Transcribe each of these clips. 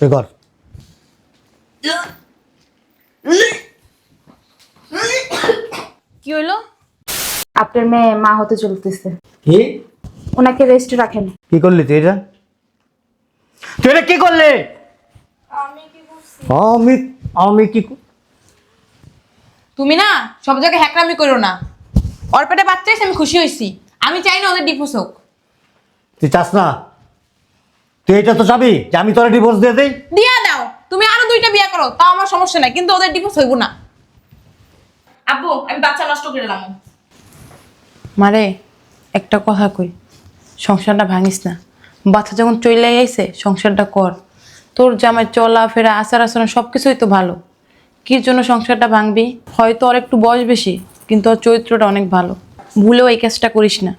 কর। কি হইল? আপনার মেয়ে মা হতে চলতেছে। কি? ওনাকে রেস্ট রাখেন। কি করলি তুই এটা? তুই এটা কি করলি? আমি আমি কি কর- তুমি না সব জায়গায় হ্যাকরামি করো না। ওর পেটে বাচ্চা এসে আমি খুশি হয়েছি। আমি চাই না ওদের ডিভোর্স হোক। তুই চাস না? তুই এটা তো চাবি যে আমি তোরা ডিভোর্স দিয়ে দেই? দিয়া দাও। তুমি আরও দুইটা বিয়ে করো তাও আমার সমস্যা নাই কিন্তু ওদের ডিভোর্স হইব না। আব্বু আমি বাচ্চা নষ্ট করে দিলাম। মারে একটা কথা কই সংসারটা ভাঙিস না। বাচ্চা যখন চলে আইছে সংসারটা কর। তোর জামাই চলা ফেরা আচার আচরণ সব কিছুই তো ভালো। কি জন্য সংসারটা ভাঙবি? হয়তো ওর একটু বয়স বেশি কিন্তু ওর চরিত্রটা অনেক ভালো। ভুলেও এই কাজটা করিস না।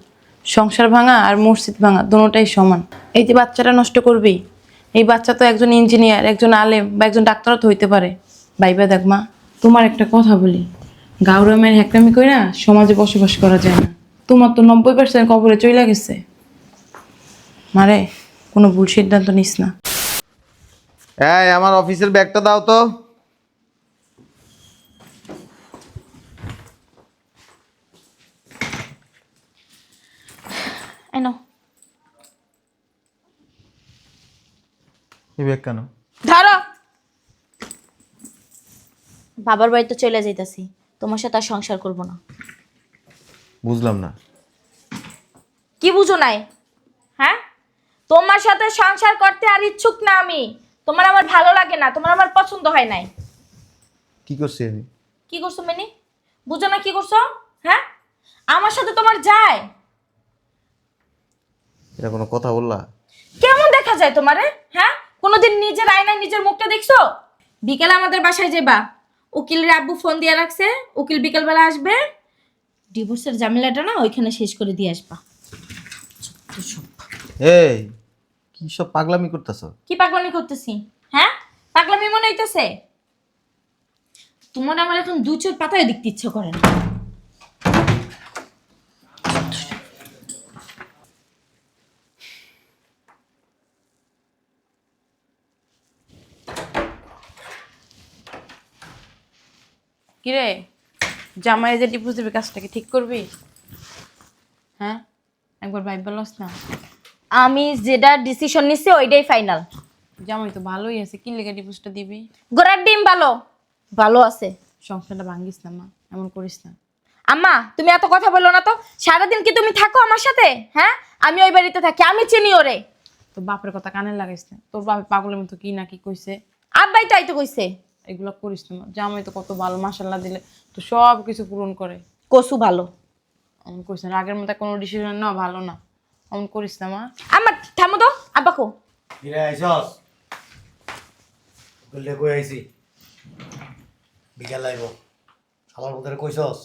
সংসার ভাঙা আর মসজিদ ভাঙা দুটোটাই সমান। এই যে বাচ্চাটা নষ্ট করবি এই বাচ্চা তো একজন ইঞ্জিনিয়ার একজন আলেম বা একজন ডাক্তারও তো হইতে পারে। ভাইবা দেখ মা, তোমার একটা কথা বলি। গাউরামের হ্যাকরামি কইরা সমাজে বসবাস করা যায় না। তোমার তো নব্বই পার্সেন্ট কবরে চইলা গেছে। মারে, কোনো ভুল সিদ্ধান্ত নিস না। এই, আমার অফিসের ব্যাগটা দাও তো। এনো এই ব্যাগ কেন? ধরো! বাবার বাড়িতে চলে যাইতাছি। তোমার সাথে আর সংসার করব না। বুঝলাম না। কি বুঝো নাই? হ্যাঁ? তোমার সাথে সংসার করতে আর ইচ্ছুক না আমি। তোমার আমার ভালো লাগে না। তোমার আমার পছন্দ হয় নাই। কি করছি আমি? কি করছ মিনি? বুঝো না কি করছ? হ্যাঁ? আমার সাথে তোমার যায়। এটা কোনো কথা বললা? কেমন দেখা যায় তোমারে হ্যাঁ? কোনোদিন নিজের আয়নায় নিজের মুখটা দেখছ? বিকেলে আমাদের বাসায় যাবা উকিলের আব্বু ফোন দিয়ে রাখছে উকিল বিকেলবেলা আসবে। ডিভোর্সের ঝামেলাটা না ওইখানে শেষ করে দিয়ে আসবা। এই কি সব পাগলামি করতেছ? কি পাগলামি করতেছি হ্যাঁ? পাগলামি মনে হইতেছে? তোমার আমার এখন দু চোর পাতায় দেখতে ইচ্ছে করে না। কিরে জামাই যে ডিভোর্স দেবে কাজটাকে ঠিক করবি? হ্যাঁ? একবার ভাই বলস না। আমি যেটা ডিসিশন নিছি ওইটাই ফাইনাল জামাই তো ভালোই আছে কি লেগে ডিভোর্সটা দিবি? গোড়ার ডিম ভালো। ভালো আছে। সংসারটা ভাঙ্গিস না মা। এমন করিস না। আম্মা তুমি এত কথা বলো না তো। সারাদিন কি তুমি থাকো আমার সাথে? হ্যাঁ? আমি ওই বাড়িতে থাকি আমি চিনি ওরে। তো বাপের কথা কানে লাগাইস না। তোর বাপ পাগলের মতো কি না কি কইছে? আব্বাই তাই তো আইতো কইছে। এগুলো করিস না। জামাই তো কত ভালো মাসাল্লাহ দিলে। তো সব কিছু পূরণ করে। কসু ভালো। এমন করিস না আগের মতো কোনো ডিসিশন না ভালো না। এমন করিস না মা। আমার থামো তো আব্বা কো। কিরে আইসস বললে কই আইছি? বিকাল আইব। আমার বোধহয় কইসস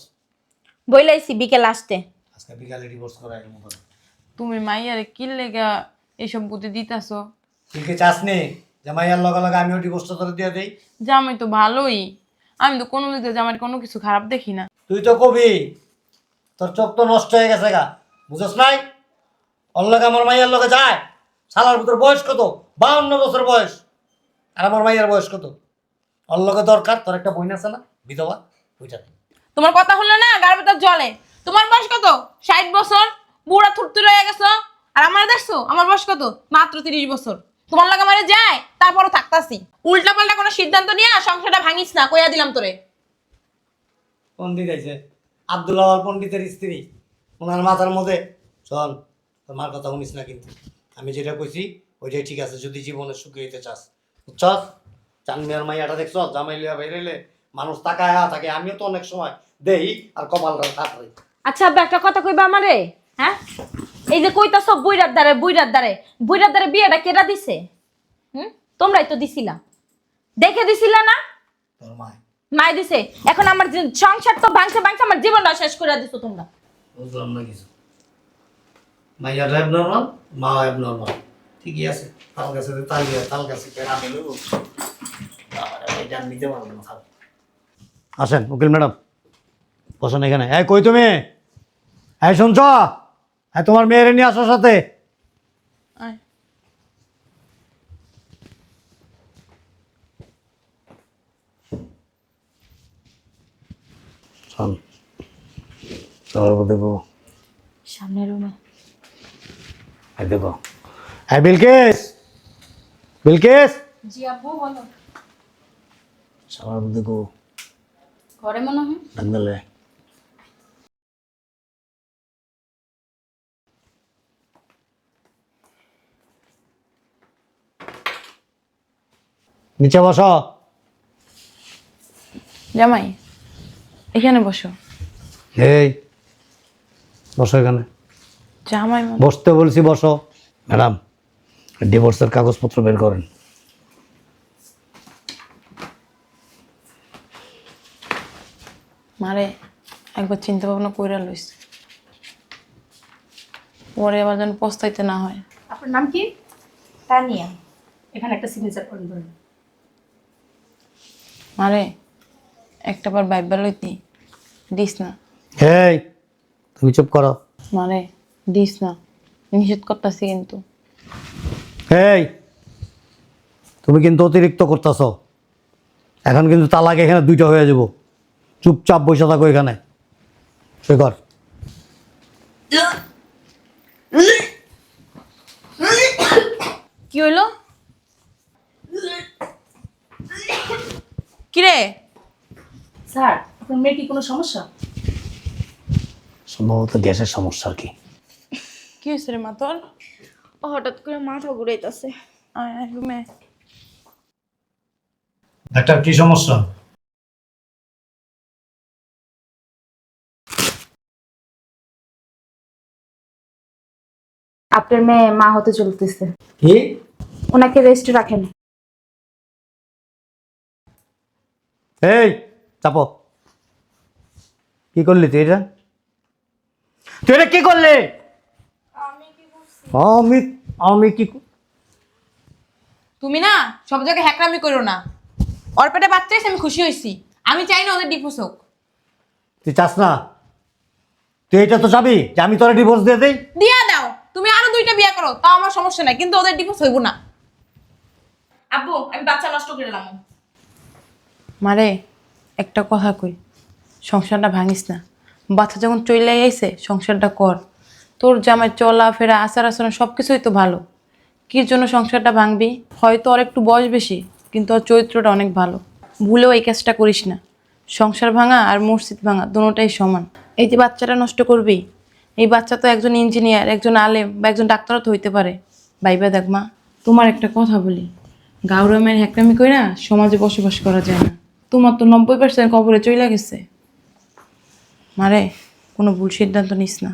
বইলাইছি বিকেল আসতে। আজকে বিকালে ডিভোর্স করা আইব তুমি মাইয়ারে কি লেগা এইসব বুদ্ধি দিতাছ? তুই কি চাস নি যে মাইয়ার লগে লগে আমিও ডিভোর্সটা তোরে দিয়ে দেই। জামাই তো ভালোই। আমি তো কোনো দিক জামাইয়ের কোনো কিছু খারাপ দেখি না। তুই তো কবি তোর চোখ তো নষ্ট হয়ে গেছে গা। বুঝছ নাই? ওর লগে আমার মাইয়ার লগে যায়। শালার ভিতর বয়স কত? বাউন্ন বছর বয়স। আর আমার মাইয়ার বয়স কত? ওর লগে দরকার তোর একটা বইন আছে না বিধবা ওইটা দে। তোমার কথা হলো না গার ভেতর জলে। তোমার বয়স কত? ষাট বছর বুড়া থুরতুর হয়ে গেছো। আর আমার দেখছ আমার বয়স কত? মাত্র তিরিশ বছর। তোমার লাগে মারে যায় তারপরও থাকতাছি। উল্টা পাল্টা কোনো সিদ্ধান্ত নিয়ে সংসারটা ভাঙিস না কইয়া দিলাম তোরে। পণ্ডিত আছে আব্দুল্লাহ পণ্ডিতের স্ত্রী। ওনার মাথার মধ্যে চল তোমার কথা শুনিস না কিন্তু। আমি যেটা কইছি ওইটাই ঠিক আছে যদি জীবনে সুখী হইতে চাস। বুঝছস? চানমিয়ার মাইয়াটা দেখছ জামাই লিয়া বাইরেলে মানুষ তাকায় থাকে। আমিও তো অনেক সময় দেই আর কপালটা থাকবে আচ্ছা আব্বা একটা কথা কইবা আমারে? হ্যাঁ? এই যে কইতাছ বুইরার দ্বারে বুইরার দ্বারে বুইরার দ্বারে বিয়েটা কেটা দিছে? হুম? তোমরাই তো দিছিলা। দেখে দিছিলা না? তোর মায়। দিছে। এখন আমার সংসার তো ভাঙছে ভাঙছে আমার জীবনটা শেষ করে দিছো তোমরা। বুঝলাম না কিছু। মাইয়াটা অ্যাব নর্মাল মা অ্যাব নর্মাল ঠিকই আছে। তাল গাছে তো তাল দিয়ে তাল গাছে কেনা পেল নিতে পারব না থাক। আসেন উকিল ম্যাডাম। বসেন এখানে। এই কই তুমি? এই শুনছ? হ্যাঁ তোমার মেয়েরে নিয়ে আসো সাথে। শোন সবার দেখো সামনের রুমে। এই দেখো হ্যাঁ বিলকেশ বিলকেশ জি আব্বু বলো। সবার দেখো ঘরে মনে হয়? ডাক নিচে বসো। জামাই এখানে বসো। এই বসো এখানে। জামাই মনে- বসতে বলছি বসো। ম্যাডাম ডিভোর্সের কাগজপত্র বের করেন। মারে একবার চিন্তা ভাবনা কইরা লইস। পরে আবার যেন পস্তাইতে না হয়। আপনার নাম কি? তানিয়া। এখানে একটা সিগনেচার করেন ধরেন। মারে একটা বার বাইবার লইতি দিস না। এই তুমি চুপ করো। মারে দিস না। নিষেধ করতেছি কিন্তু। এই তুমি কিন্তু অতিরিক্ত করতেছ। এখন কিন্তু তালাক এখানে দুইটা হয়ে যাব। চুপচাপ বসে থাকো এখানে। সই কর। কি হইল? কিরে স্যার আপনার মেয়ের কি কোনো সমস্যা? সম্ভবত গ্যাসের সমস্যা আর কি। কি হয়েছে রে মা তোর ও হঠাৎ করে মাথা ঘুরাইতেছে। আয় আয় রুমে আয়। ডাক্তার কি সমস্যা? আপনার মেয়ে মা হতে চলতেছে। কি? ওনাকে রেস্ট রাখেন। এই! চাপো কি করলি তুই এটা? তুই এটা কি করলি? আমি আমি কি তুমি না সব জায়গায় হ্যাকরামি করো না। ওর পেটে বাচ্চা হয়েছে আমি খুশি হয়েছি। আমি চাই না ওদের ডিভোর্স হোক। তুই চাস না? তুই এটা তো চাবি যে আমি তোরা ডিভোর্স দিয়ে দেই। দিয়া দাও। তুমি আরও দুইটা বিয়ে করো তাও আমার সমস্যা নাই কিন্তু ওদের ডিভোর্স হইব না। আব্বু আমি বাচ্চা নষ্ট করে দিলাম। মারে একটা কথা কই, সংসারটা ভাঙিস না। বাচ্চা যখন চলে আইছে, সংসারটা কর। তোর জামাই চলা ফেরা আচার আচরণ সব কিছুই তো ভালো। কির জন্য সংসারটা ভাঙবি? হয়তো আর একটু বয়স বেশি, কিন্তু ওর চরিত্রটা অনেক ভালো। ভুলেও এই কাজটা করিস না। সংসার ভাঙা আর মসজিদ ভাঙা দুটোটাই সমান। এই যে বাচ্চাটা নষ্ট করবি, এই বাচ্চা তো একজন ইঞ্জিনিয়ার, একজন আলেম বা একজন ডাক্তারও তো হইতে পারে। ভাইবা দেখ মা, তোমার একটা কথা বলি। গাউরামের হ্যাকরামি কইরা সমাজে বসবাস করা যায় না। তোমার তো নব্বই পার্সেন্ট কবরে চইলা গেছে। মারে, কোনো ভুল সিদ্ধান্ত নিস না।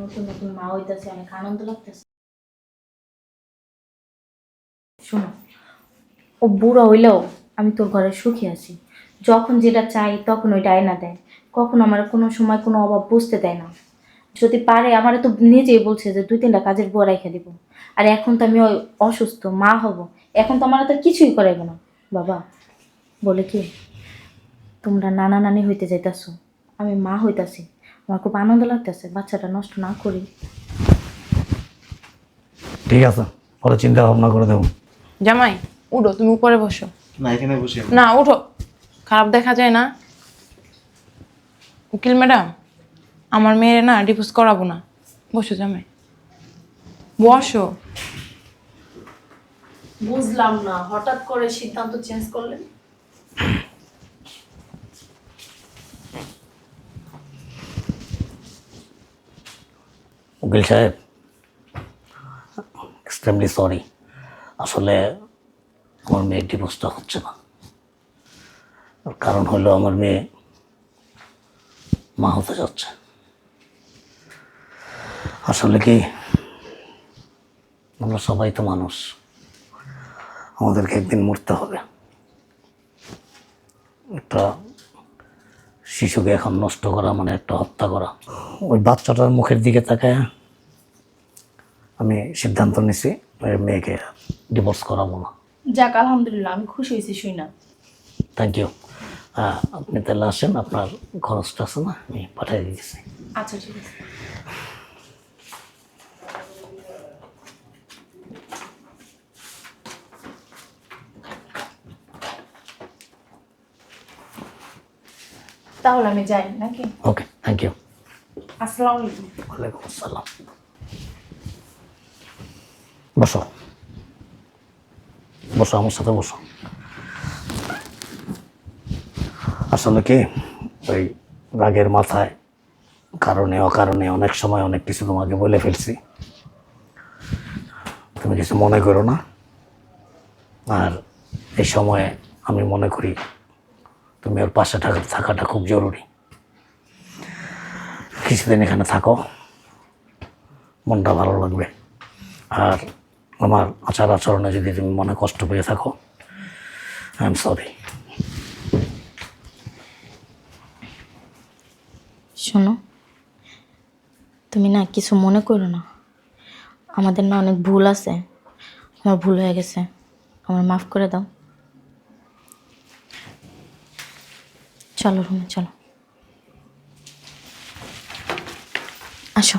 নতুন নতুন মা হইতেছে, অনেক আনন্দ লাগতেছে। শোনো, ও বুড়ো হইলেও আমি তোর ঘরে সুখী আছি। যখন যেটা চাই তখন ওইটা আয়না দেয়। কখনো আমার কোনো সময় কোনো অভাব বুঝতে দেয় না। যদি পারে আমার তো নিজেই বলছে যে দুই তিনটা কাজের বুয়া রেখে দিব। আর এখন তো আমি ওই অসুস্থ মা হব। এখন তো আমার তো কিছুই করাইব না। বাবা বলে কি? তোমরা নানা নানি হইতে যাইতাছো আমি মা হইতাছি। আমার খুব আনন্দ লাগতেছে বাচ্চাটা নষ্ট না করি। ঠিক আছে পরে চিন্তা ভাবনা করে দেবো। জামাই উঠো তুমি উপরে বসো। না এখানে বসে না উঠো। খারাপ দেখা যায় না। উকিল ম্যাডাম আমার মেয়ের না ডিভোর্স করাবো না। বসো জামাই। বসো। বুঝলাম না হঠাৎ করে সিদ্ধান্ত চেঞ্জ করলেন? উকিল সাহেব এক্সট্রিমলি সরি আসলে আমার মেয়ের ডিভোর্সটা হচ্ছে না। কারণ হলো আমার মেয়ে মা হতে যাচ্ছে আসলে কি আমরা সবাই তো মানুষ। আমাদেরকে একদিন মরতে হবে। একটা শিশুকে এখন নষ্ট করা মানে একটা হত্যা করা। ওই বাচ্চাটার মুখের দিকে তাকায় আমি সিদ্ধান্ত নিছি ওই মেয়েকে ডিভোর্স করাবো না। যাক আলহামদুলিল্লাহ আমি খুশি হয়েছি শুই না। থ্যাংক ইউ হ্যাঁ আপনি তাহলে আসেন আপনার খরচটা আছে না আমি পাঠিয়ে দিয়েছি আচ্ছা ঠিক আছে। তাহলে আমি যাই নাকি? ওকে থ্যাংক ইউ আসসালামু আলাইকুম। ওয়ালাইকুম আসসালাম। বসো। বসো আমার সাথে বসো। আসলে কি, ওই রাগের মাথায়, কারণে, অকারণে অনেক সময় অনেক কিছু তোমাকে বলে ফেলছি। তুমি কিছু মনে করো না। আর এই সময়ে আমি মনে করি তুমি ওর পাশে থাকা, থাকাটা খুব জরুরি। কিছুদিন এখানে থাকো। মনটা ভালো লাগবে। আর আমার আচার আচরণে যদি তুমি মনে কষ্ট পেয়ে থাকো আই এম সরি শোনো, তুমি না কিছু মনে করো না। আমাদের না অনেক ভুল আছে। আমার ভুল হয়ে গেছে। আমার মাফ করে দাও। চলো রুমে, চলো। আসো।